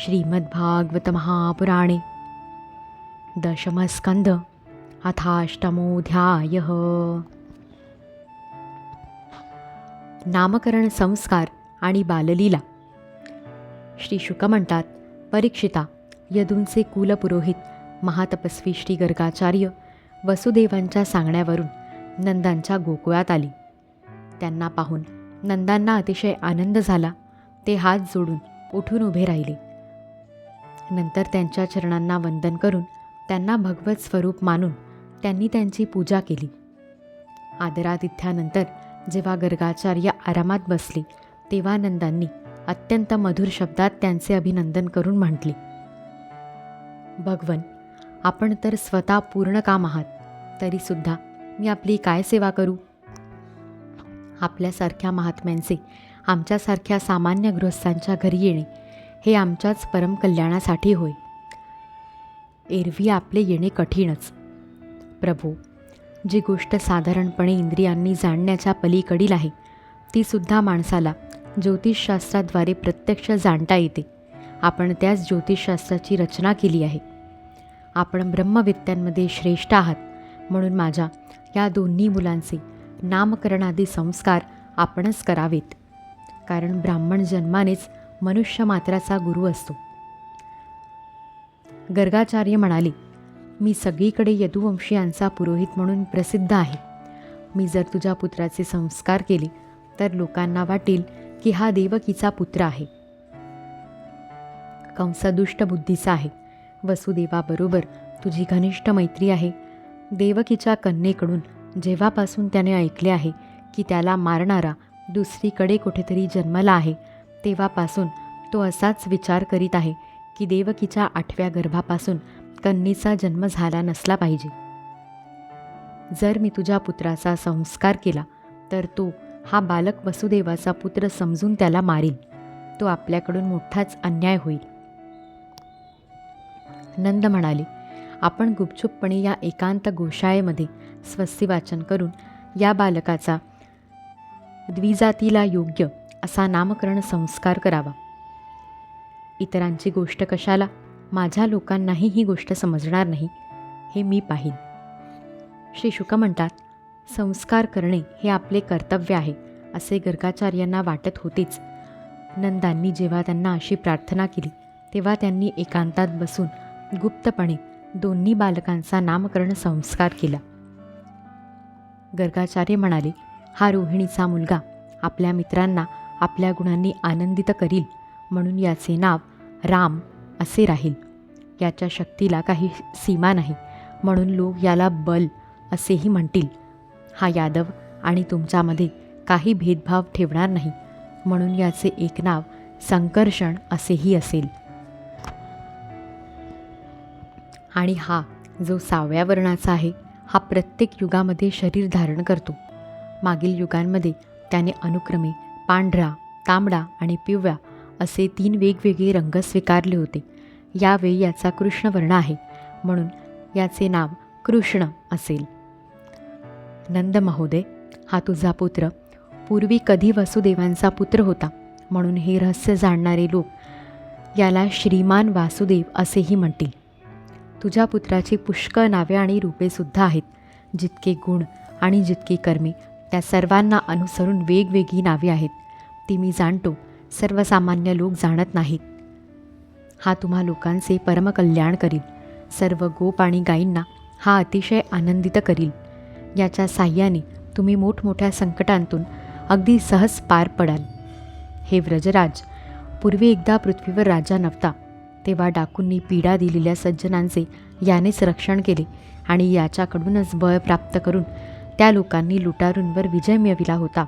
श्रीमद्भागवत महापुराणे दशमस्कंद अथाष्टमोऽध्याय। नामकरण संस्कार आणि बाललीला। श्री शुक म्हणतात परीक्षिता यदूंचे कुलपुरोहित महातपस्वी श्री गर्गाचार्य वसुदेवांच्या सांगण्यावरून नंदांच्या गोकुळात आली। त्यांना पाहून नंदांना अतिशय आनंद झाला ते हात जोडून उठून उभे राहिले। नंतर त्यांच्या चरणांना वंदन करून त्यांना भगवत स्वरूप मानून त्यांनी त्यांची पूजा केली. आदरातिथ्यानंतर जेव्हा गर्गाचार्य आरामात बसले तेव्हा नंदांनी अत्यंत मधुर शब्दात त्यांचे अभिनंदन करून म्हटले भगवन आपण तर स्वतः पूर्ण काम आहात तरीसुद्धा मी आपली काय सेवा करू? आपल्यासारख्या महात्म्यांचे आमच्यासारख्या सामान्य गृहस्थांच्या घरी येणे हे आमच्याच परमकल्याणासाठी होय. एरवी आपले येणे कठीणच. प्रभू जी गोष्ट साधारणपणे इंद्रियांनी जाणण्याच्या पलीकडील आहे तीसुद्धा माणसाला ज्योतिषशास्त्राद्वारे प्रत्यक्ष जाणता येते. आपण त्याच ज्योतिषशास्त्राची रचना केली आहे. आपण ब्रह्मविद्यांमध्ये श्रेष्ठ आहात म्हणून माझ्या या दोन्ही मुलांचे नामकरणादी संस्कार आपणच करावेत. कारण ब्राह्मण जन्मानेच मनुष्य मात्राचा गुरु असतो. गर्गाचार्य म्हणाले मी सगळीकडे यदुवंशीयांचा पुरोहित म्हणून प्रसिद्ध आहे. मी जर तुझ्या पुत्राचे संस्कार केले तर लोकांना वाटेल की हा देवकीचा पुत्र आहे. कंस दुष्ट बुद्धीचा आहे. वसुदेवाबरोबर तुझी घनिष्ठ मैत्री आहे. देवकीच्या कन्येकडून जेव्हापासून त्याने ऐकले आहे की त्याला मारणारा दुसरीकडे कुठेतरी जन्मला आहे तेव्हापासून तो असाच विचार करीत आहे की देवकीच्या आठव्या गर्भापासून कन्नीचा जन्म झाला नसला पाहिजे. जर मी तुझ्या पुत्राचा संस्कार केला तर तो हा बालक वसुदेवाचा पुत्र समजून त्याला मारील तो आपल्याकडून मोठाच अन्याय होईल. नंद म्हणाले आपण गुपचूपपणे या एकांत गोशाळेमध्ये स्वस्ती वाचन करून या बालकाचा द्विजातीला योग्य असा नामकरण संस्कार करावा. इतरांची गोष्ट कशाला? माझ्या लोकांनाही ही गोष्ट समजणार नाही हे मी पाहीन. श्री शुक म्हणतात संस्कार करणे हे आपले कर्तव्य आहे असे गर्गाचार्यांना वाटत होतेच. नंदांनी जेव्हा त्यांना अशी प्रार्थना केली तेव्हा त्यांनी एकांतात बसून गुप्तपणे दोन्ही बालकांचा नामकरण संस्कार केला. गर्गाचार्य म्हणाले हा रोहिणीचा मुलगा आपल्या मित्रांना आपल्या गुणांनी आनंदित करील. म्हणून याचे नाव राम असे राहील. याच्या शक्तीला काही सीमा नाही. म्हणून लोक याला बल असेही म्हणतील. हा यादव आणि तुमच्यामध्ये काही भेदभाव ठेवणार नाही. म्हणून याचे एक नाव संकर्षण असेही असेल. आणि हा जो सावळ्या वर्णाचा आहे हा प्रत्येक युगामध्ये शरीर धारण करतो. मागील युगांमध्ये त्याने अनुक्रमे पांढरा तांबडा आणि पिवळा असे तीन वेगवेगळे रंग स्वीकारले होते. यावेळी याचा कृष्णवर्ण आहे. म्हणून याचे नाव कृष्ण असेल. नंद महोदय हा तुझा पुत्र. पूर्वी कधी वसुदेवांचा पुत्र होता. म्हणून हे रहस्य जाणणारे लोक याला श्रीमान वासुदेव असेही म्हणतील. तुझ्या पुत्राची पुष्कळ नावे आणि रूपेसुद्धा आहेत. जितके गुण आणि जितके कर्मे त्या सर्वांना अनुसरून वेगवेगळी नावे आहेत. ती मी जाणतो. सर्वसामान्य लोक जाणत नाहीत. हा तुम्हा लोकांचे परमकल्याण करील. सर्व गोप आणि गायींना हा अतिशय आनंदित करील. याच्या साह्याने तुम्ही मोठमोठ्या संकटांतून अगदी सहज पार पडाल. हे व्रजराज पूर्वी एकदा पृथ्वीवर राजा नव्हता. तेव्हा डाकूंनी पीडा दिलेल्या सज्जनांचे यानेच रक्षण केले आणि याच्याकडूनच बळ प्राप्त करून त्या लोकांनी लुटारूंवर विजय मिळविला होता.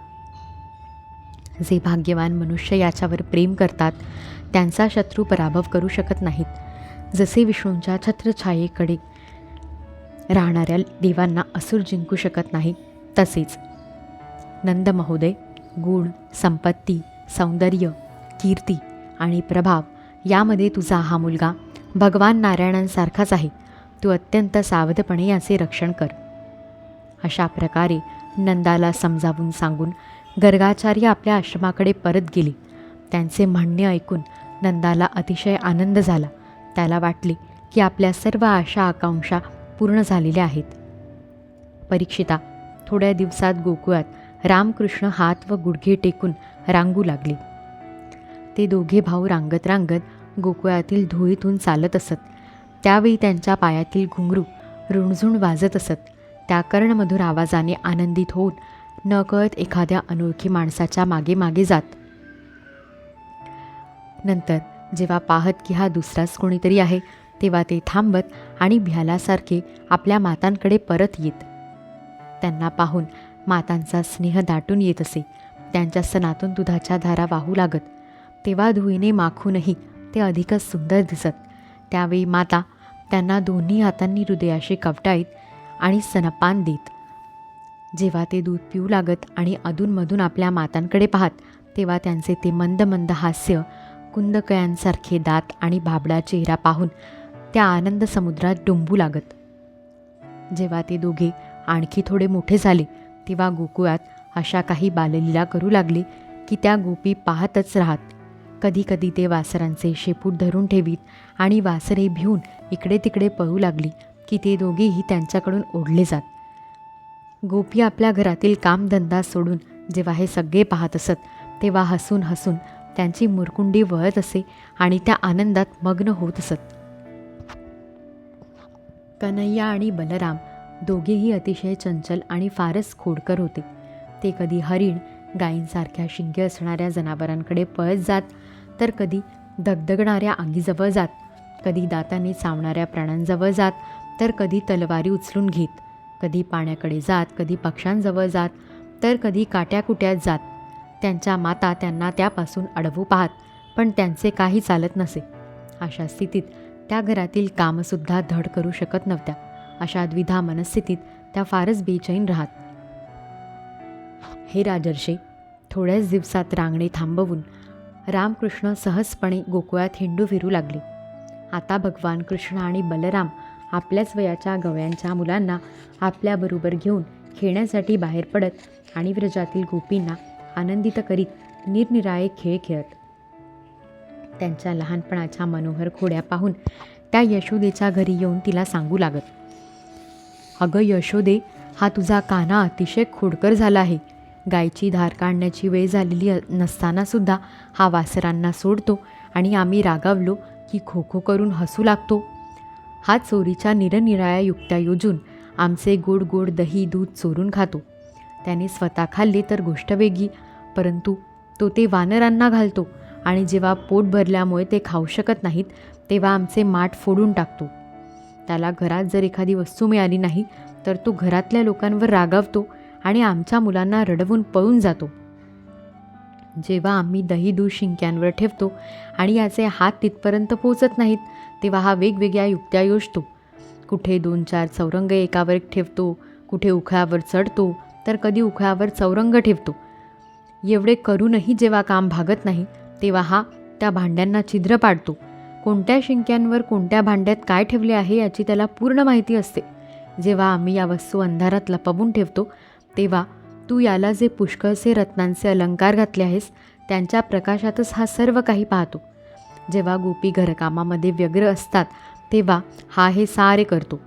जे भाग्यवान मनुष्य याच्यावर प्रेम करतात त्यांचा शत्रू पराभव करू शकत नाहीत. जसे विष्णूंच्या छत्रछायेकडे राहणाऱ्या देवांना असुर जिंकू शकत नाही तसेच नंद महोदय गुण संपत्ती सौंदर्य कीर्ती आणि प्रभाव यामध्ये तुझा हा मुलगा भगवान नारायणांसारखाच आहे. तू अत्यंत सावधपणे याचे रक्षण कर. अशा प्रकारे नंदाला समजावून सांगून गर्गाचार्य आपल्या आश्रमाकडे परत गेले. त्यांचे म्हणणे ऐकून नंदाला अतिशय आनंद झाला. त्याला वाटले की आपल्या सर्व आशा आकांक्षा पूर्ण झालेल्या आहेत. परीक्षिता थोड्या दिवसात गोकुळात रामकृष्ण हात व गुडघे टेकून रांगू लागले. ते दोघे भाऊ रांगत रांगत गोकुळातील धुळीतून चालत असत. त्यावेळी त्यांच्या पायातील घुंगरू रुणझुण वाजत असत. त्या कर्णमधुर आवाजाने आनंदित होऊन नकळत एखाद्या अनोळखी माणसाच्या मागे मागे जात. नंतर जेव्हा पाहत की हा दुसराच कोणीतरी आहे तेव्हा ते थांबत आणि भ्यालासारखे आपल्या मातांकडे परत येत. त्यांना पाहून मातांचा स्नेह दाटून येत असे. त्यांच्या सणातून दुधाच्या धारा वाहू लागत. तेव्हा धुईने माखूनही ते अधिकच सुंदर दिसत. त्यावेळी माता त्यांना दोन्ही हातांनी हृदयाशी कवटाईत आणि सनपान देत. जेव्हा ते दूध पिऊ लागत आणि अधूनमधून आपल्या मातांकडे पाहत तेव्हा त्यांचे ते मंद मंद हास्य कुंदकयांसारखे दात आणि भाबडा चेहरा पाहून त्या आनंद समुद्रात डुंबू लागत. जेव्हा ते दोघे आणखी थोडे मोठे झाले तेव्हा गोकुळात अशा काही बाललीला करू लागले की त्या गोपी पाहतच राहत. कधीकधी ते वासरांचे शेपूट धरून ठेवीत आणि वासरे भिऊन इकडे तिकडे पळू लागली. की ते दोघेही त्यांच्याकडून ओढले जात. गोपी आपल्या घरातील कामधंदा सोडून जेव्हा हे सगळे पाहत असत तेव्हा हसून हसून त्यांची मुरकुंडी वळत असे आणि त्या आनंदात मग्न होत असत. कन्हैया आणि बलराम दोघेही अतिशय चंचल आणि फारच खोडकर होते. ते कधी हरिण गायींसारख्या शिंगे असणाऱ्या जनावरांकडे पळत जात तर कधी दगदगणाऱ्या आगीजवळ जात कधी दाताने चावणाऱ्या प्राण्यांजवळ जात तर कधी तलवारी उचलून घेत कधी पाण्याकडे जात कधी पक्ष्यांजवळ जात तर कधी काट्याकुट्यात जात. त्यांच्या माता त्यांना त्यापासून अडवू पाहत पण त्यांचे काही चालत नसे. अशा स्थितीत त्या घरातील कामसुद्धा धड करू शकत नव्हत्या. अशा द्विधा मनस्थितीत त्या फारच बेचैन राहत. हे राजर्षे थोड्याच दिवसात रांगणे थांबवून रामकृष्ण सहजपणे गोकुळात हिंडू फिरू लागले. आता भगवान कृष्ण आणि बलराम आपल्याच वयाच्या गवळ्यांच्या मुलांना आपल्याबरोबर घेऊन खेळण्यासाठी बाहेर पडत आणि व्रजातील गोपींना आनंदित करीत निरनिराळे खेळ खेळत. त्यांच्या लहानपणाच्या मनोहर खोड्या पाहून त्या यशोदेच्या घरी येऊन तिला सांगू लागत अगं यशोदे हा तुझा काना अतिशय खोडकर झाला आहे. गायची धार काढण्याची वेळ झालेली नसतानासुद्धा हा वासरांना सोडतो आणि आम्ही रागावलो की खो खो करून हसू लागतो. हा चोरीच्या निरनिराळ्या युक्त्या योजून आमचे गोड गोड दही दूध चोरून खातो. त्याने स्वतः खाल्ले तर गोष्ट वेगळी परंतु तो ते वानरांना घालतो आणि जेव्हा पोट भरल्यामुळे ते खाऊ शकत नाहीत तेव्हा आमचे माठ फोडून टाकतो. त्याला घरात जर एखादी वस्तू मिळाली नाही तर तो घरातल्या लोकांवर रागावतो आणि आमच्या मुलांना रडवून पळून जातो. जेव्हा आम्ही दही दूध शिंक्यांवर ठेवतो आणि याचे हात तिथपर्यंत पोचत नाहीत तेव्हा हा वेगवेगळ्या युक्त्या योजतो. कुठे दोन चार चौरंग एकावर एक ठेवतो कुठे उखळ्यावर चढतो तर कधी उखळ्यावर चौरंग ठेवतो. एवढे करूनही जेव्हा काम भागत नाही तेव्हा हा त्या भांड्यांना छिद्र पाडतो. कोणत्या शिंक्यांवर कोणत्या भांड्यात काय ठेवले आहे याची त्याला पूर्ण माहिती असते. जेव्हा आम्ही या वस्तू अंधारात लपवून ठेवतो तेव्हा तू याला जे पुष्कळसे रत्नांचे अलंकार घातले आहेस त्यांच्या प्रकाशातच हा सर्व काही पाहतो. जेव्हा गोपी घरकामामध्ये व्यग्र असतात तेव्हा हा हे सारे करतो.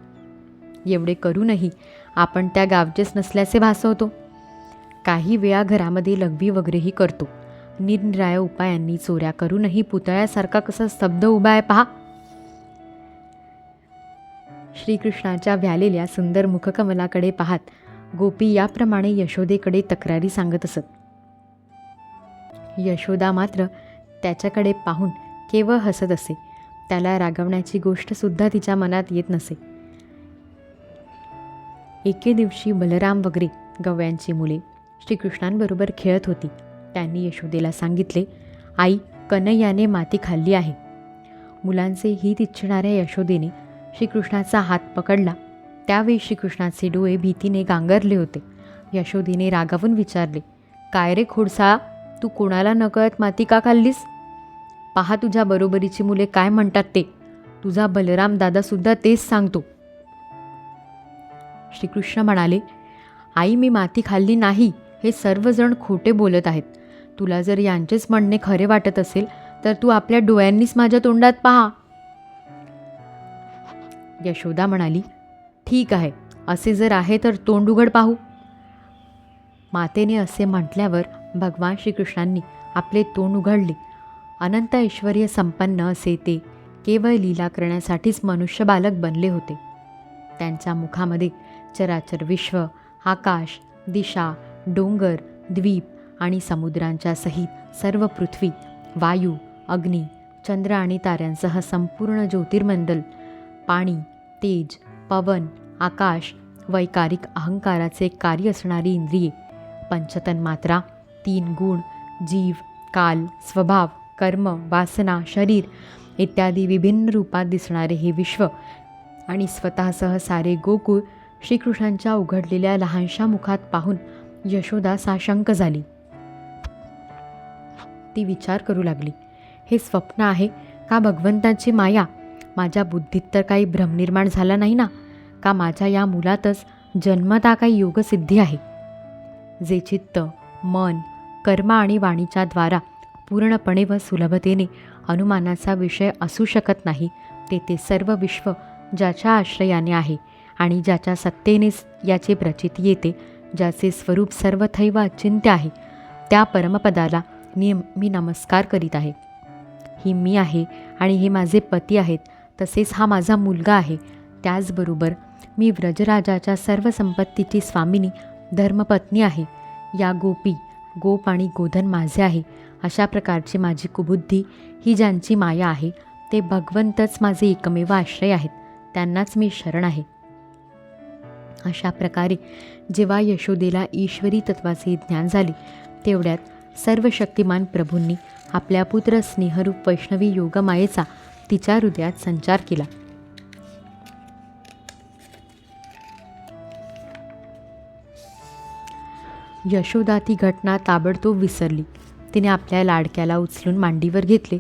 एवढे करूनही आपण त्या गावचेच नसल्याचे भासवतो. काही वेळा घरामध्ये लघवी वगैरेही करतो. निरनिराळ्या उपायांनी चोऱ्या करूनही पुतळ्यासारखा कसा स्तब्ध उभा आहे पहा. श्रीकृष्णाच्या व्यालेल्या सुंदर मुखकमलाकडे पाहत गोपी याप्रमाणे यशोदेकडे तक्रारी सांगत असत. यशोदा मात्र त्याच्याकडे पाहून केवळ हसत असे. त्याला रागवण्याची गोष्टसुद्धा तिच्या मनात येत नसे. एके दिवशी बलराम वगैरे गव्यांची मुले श्रीकृष्णांबरोबर खेळत होती. त्यांनी यशोदेला सांगितले आई कन्हैयाने माती खाल्ली आहे. मुलांचे हित इच्छिणाऱ्या यशोदेने श्रीकृष्णाचा हात पकडला. त्यावेळी श्रीकृष्णाचे डोळे भीतीने गांगरले होते. यशोदेने रागावून विचारले काय रे खोडसाळा? तू कोणाला नकळत माती का खाल्लीस? पहा तुझ्या बरोबरीची मुले काय म्हणतात ते. तुझा बलराम दादासुद्धा तेच सांगतो. श्रीकृष्ण म्हणाले आई मी माती खाल्ली नाही हे सर्वजण खोटे बोलत आहेत. तुला जर यांचेच म्हणणे खरे वाटत असेल तर तू आपल्या डोळ्यांनीच माझ्या तोंडात पहा. यशोदा म्हणाली ठीक आहे असे जर आहे तर तोंड उघड पाहू. मातेने असे म्हटल्यावर भगवान श्रीकृष्णांनी आपले तोंड उघडले. अनंत ऐश्वर्य संपन्न असे ते केवळ लीला करण्यासाठीच मनुष्य बालक बनले होते. त्यांच्या मुखामध्ये चराचर विश्व आकाश दिशा डोंगर द्वीप आणि समुद्रांच्या सहित सर्व पृथ्वी वायू अग्नी चंद्र आणि ताऱ्यांसह संपूर्ण ज्योतिर्मंडल पाणी तेज पवन आकाश वैकारिक अहंकाराचे कार्य असणारी इंद्रिये पंचतन मात्रा तीन गुण जीव काल स्वभाव कर्म वासना शरीर इत्यादी विभिन्न रूपात दिसणारे हे विश्व आणि स्वतःसह सारे गोकुळ श्रीकृष्णांच्या उघडलेल्या लहानशा मुखात पाहून यशोदा साशंक झाली. ती विचार करू लागली. हे स्वप्न आहे का भगवंताची माया? माझ्या बुद्धीत तर काही भ्रम निर्माण झाला नाही ना? का माझ्या या मुलातच जन्मता काही योगसिद्धी आहे? जे चित्त मन कर्म आणि वाणीच्या द्वारा पूर्णपणे व सुलभतेने अनुमानाचा विषय असू शकत नाही. ते ते सर्व विश्व ज्याच्या आश्रयाने आहे आणि ज्याच्या सत्तेनेच याचे प्रचिती येते ज्याचे स्वरूप सर्वथैव अचिंत्य आहे त्या परमपदाला मी मी नमस्कार करीत आहे. ही मी आहे आणि हे माझे पती आहेत तसेच हा माझा मुलगा आहे. त्याचबरोबर मी व्रजराजाच्या सर्व संपत्तीची स्वामिनी धर्मपत्नी आहे. या गोपी गोप आणि गोधन माझे आहे. अशा प्रकारची माझी कुबुद्धी ही ज्यांची माया आहे ते भगवंतच माझे एकमेव आश्रय आहेत त्यांनाच मी शरण आहे. अशा प्रकारे जेव्हा यशोदेला ईश्वरी तत्वाचे ज्ञान झाले तेवढ्यात सर्व शक्तिमान प्रभूंनी आपल्या पुत्र स्नेहरूप वैष्णवी योगमायेचा तिच्या हृदयात संचार केला. यशोदा ती घटना ताबडतोब विसरली. तिने आपल्या लाडक्याला उचलून मांडीवर घेतले.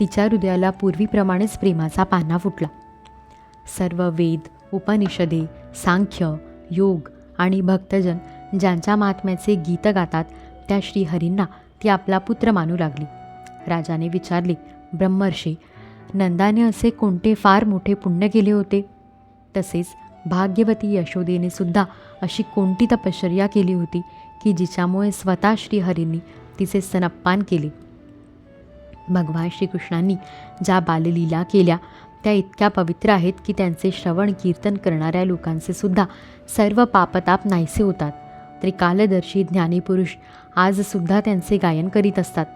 तिच्या हृदयाला पूर्वीप्रमाणेच प्रेमाचा पाना फुटला. सर्व वेद उपनिषदे सांख्य योग आणि भक्तजन ज्यांच्या महात्म्याचे गीत गातात त्या श्रीहरींना ती आपला पुत्र मानू लागली. राजाने विचारले ब्रह्मर्षी नंदाने असे कोणते फार मोठे पुण्य केले होते? तसेच भाग्यवती यशोदेने सुद्धा अशी कोणती तपश्चर्या केली होती की जिच्यामुळे स्वतः श्रीहरींनी तिचे स्तनपान केले. भगवान श्रीकृष्णांनी ज्या बाललीला केल्या त्या इतक्या पवित्र आहेत की त्यांचे श्रवण कीर्तन करणाऱ्या लोकांचे सुद्धा सर्व पापताप नाहीसे होतात. त्रिकालदर्शी ज्ञानीपुरुष आजसुद्धा त्यांचे गायन करीत असतात.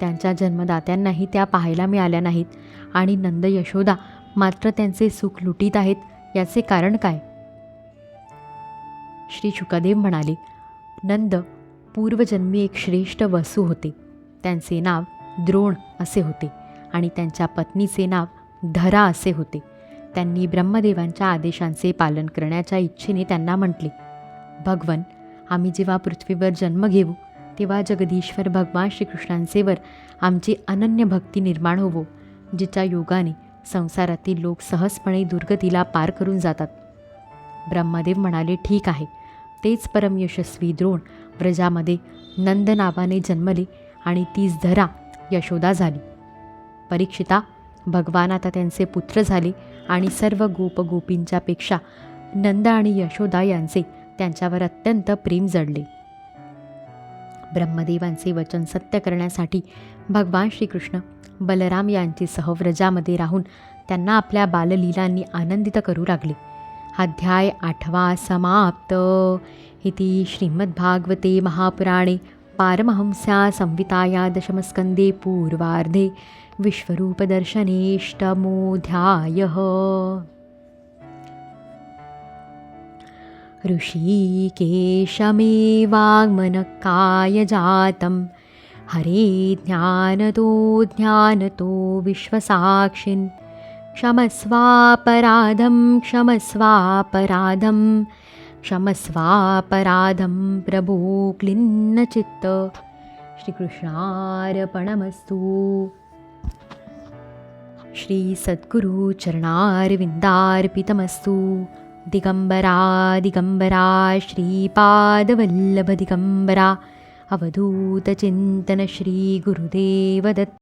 त्यांच्या जन्मदात्यांनाही त्या पाहायला मिळाल्या नाहीत आणि नंद यशोदा मात्र त्यांचे सुख लुटीत आहेत याचे कारण काय? श्री शुकदेव म्हणाले नंद पूर्वजन्मी एक श्रेष्ठ वसू होते. त्यांचे नाव द्रोण असे होते आणि त्यांच्या पत्नीचे नाव धरा असे होते. त्यांनी ब्रह्मदेवांच्या आदेशांचे पालन करण्याच्या इच्छेने त्यांना म्हटले भगवन आम्ही जेव्हा पृथ्वीवर जन्म घेऊ तेव्हा जगदीश्वर भगवान श्रीकृष्णांचेवर आमची अनन्य भक्ती निर्माण होवो जिच्या योगाने संसारातील लोक सहजपणे दुर्गतीला पार करून जातात. ब्रह्मदेव म्हणाले ठीक आहे. तेच परमयशस्वी द्रोण व्रजामध्ये नंद नावाने जन्मले आणि तीच धरा यशोदा झाली. परीक्षिता भगवान आता त्यांचे पुत्र झाले आणि सर्व गोपगोपींच्यापेक्षा नंद आणि यशोदा यांचे त्यांच्यावर अत्यंत प्रेम जडले. ब्रह्मदेवांचे वचन सत्य करण्यासाठी भगवान श्रीकृष्ण बलराम यांचे सहव्रजामध्ये राहून त्यांना आपल्या बाललीलांनी आनंदित करू लागले. अध्याय आठवा समाप्त. इति श्रीमद्भागवते महापुराणे पारमहंस्या संविताया दशमस्कन्दे पूर्वार्धे विश्वरूपदर्शनेष्टमोऽध्यायः. ऋषिकेशमेवाङ्मनकायजातं हरे ज्ञानतो ज्ञानतो विश्वसाक्षिन् क्षमस्वापराधं क्षमस्वापराधं। क्षमस्वापराधं प्रभो क्लिन्नचित्त श्रीकृष्णार्पणमस्तु। श्री सद्गुरु चरणारविन्दार्पितमस्तु। दिगम्बरा दिगम्बरा श्रीपादवल्लभ दिगम्बरा अवधूतचिन्तन श्रीगुरुदेवदत्त